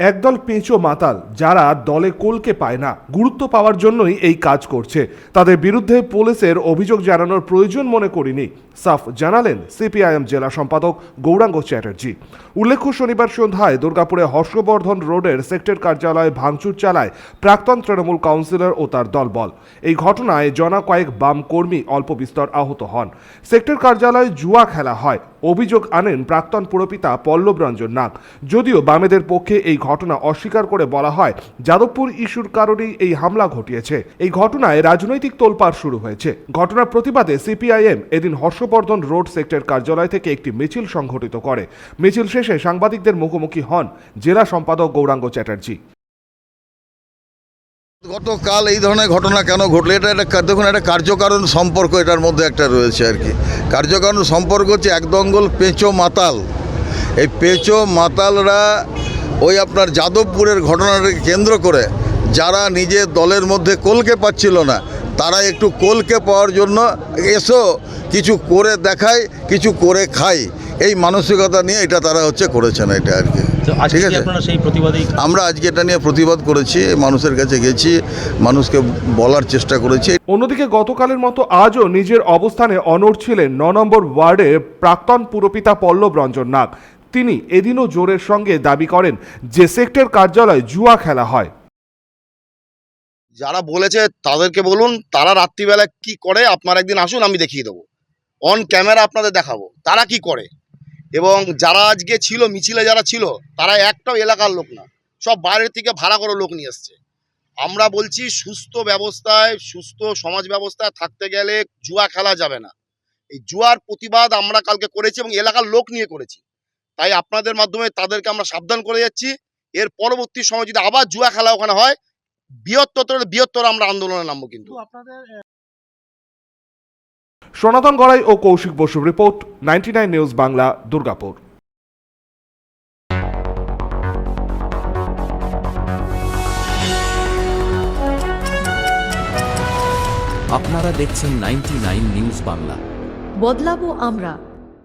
একদল পেঁচো মাতাল যারা দলে কোলকে পায় না, গুরুত্ব পাওয়ার জন্যই এই কাজ করছে। তাদের বিরুদ্ধে পুলিশের অভিযোগ জানানোর প্রয়োজন মনে করিনি। সাফ জানালেন সিপিআইএম জেলা সম্পাদক গৌরাঙ্গ চ্যাটার্জি। উল্লেখ্য, শনিবার সন্ধ্যায় দুর্গাপুরে হর্ষবর্ধন রোডের সেক্টর কার্যালয়ে ভাঙচুর চালায় প্রাক্তন তৃণমূল কাউন্সিলর ও তার দলবল। এই ঘটনায় জনা কয়েক বাম কর্মী অল্প বিস্তর আহত হন। সেক্টর কার্যালয়ে জুয়া খেলা হয়। অভিযোগ আনেন প্রাক্তন পুরপিতা পল্লব রঞ্জন নাগ। যদিও বামেদের পক্ষে এই ঘটনা অস্বীকার করে বলা হয়, যাদবপুর ইস্যুর কারণেই এই হামলা ঘটিয়েছে। এই ঘটনায় রাজনৈতিক তোলপাড় শুরু হয়েছে। ঘটনার প্রতিবাদে সিপিআইএম এদিন হর্ষবর্ধন রোড সেক্টর কার্যালয় থেকে একটি মিছিল সংঘটিত করে। মিছিল শেষে সাংবাদিকদের মুখোমুখি হন জেলা সম্পাদক গৌরাঙ্গ চ্যাটার্জি। গতকাল এই ধরনের ঘটনা কেন ঘটলো? এটা একটা দেখুন, একটা কার্যকারণ সম্পর্ক এটার মধ্যে একটা রয়েছে আর কি। কার্যকারণ সম্পর্ক হচ্ছে এক দঙ্গল পেঁচো মাতাল। এই পেঁচো মাতালরা ওই আপনার যাদবপুরের ঘটনাটাকে কেন্দ্র করে যারা নিজের দলের মধ্যে কোলকে পাচ্ছিল না, তারা একটু কোলকে পাওয়ার জন্য এসো কিছু করে দেখায় কিছু করে খাই। এই মানসিকতা নিয়ে এটা তারা হচ্ছে করেছেন এটা আর কি। ঠিক আছে? আমরা আজকে এটা নিয়ে প্রতিবাদ করেছি মানুষের কাছে গেছি মানুষকে বলার চেষ্টা করেছি। অন্যদিকে গতকালের মতো আজও নিজের অবস্থানে অনড় ছিলেন ন নম্বর ওয়ার্ডের প্রাক্তন পুরপিতা পল্লব রঞ্জন নাগ। তিনি এদিনও জোরের সঙ্গে দাবি করেন যে সেক্টর কার্যালয় জুয়া খেলা হয়। যারা বলেছে তাদেরকে বলুন তারা রাত্রিবেলা কি করে আপনারা একদিন আসুন আমি দেখিয়ে দেবো। অন ক্যামেরা আপনাদের দেখাবো। তারা কি করে? এবং যারা আজকে ছিল, মিছিলে যারা ছিল, তারা একটাও এলাকার লোক না। সব বাইরের থেকে ভাড়া করে লোক নিয়ে এসছে। আমরা বলছি, সুস্থ ব্যবস্থায়, সুস্থ সমাজ ব্যবস্থায় থাকতে গেলে জুয়া খেলা যাবে না। এই জুয়ার প্রতিবাদ আমরা কালকে করেছি এবং এলাকার লোক নিয়ে করেছি। তাই আপনাদের মাধ্যমে তাদেরকে আমরা সাবধান করে যাচ্ছি। এর পরবর্তী সময় যদি আবার জুয়া খেলা ওখানে হয়, বৃহত্তর বৃহত্তর আমরা আন্দোলনে নামবো কিন্তু। সনাতন গড়াই ও Koushik Basu report ninety nine news Bangla Durgapur. আপনারা দেখছেন নাইনটি নিউজ বাংলা। বদলাবো আমরা।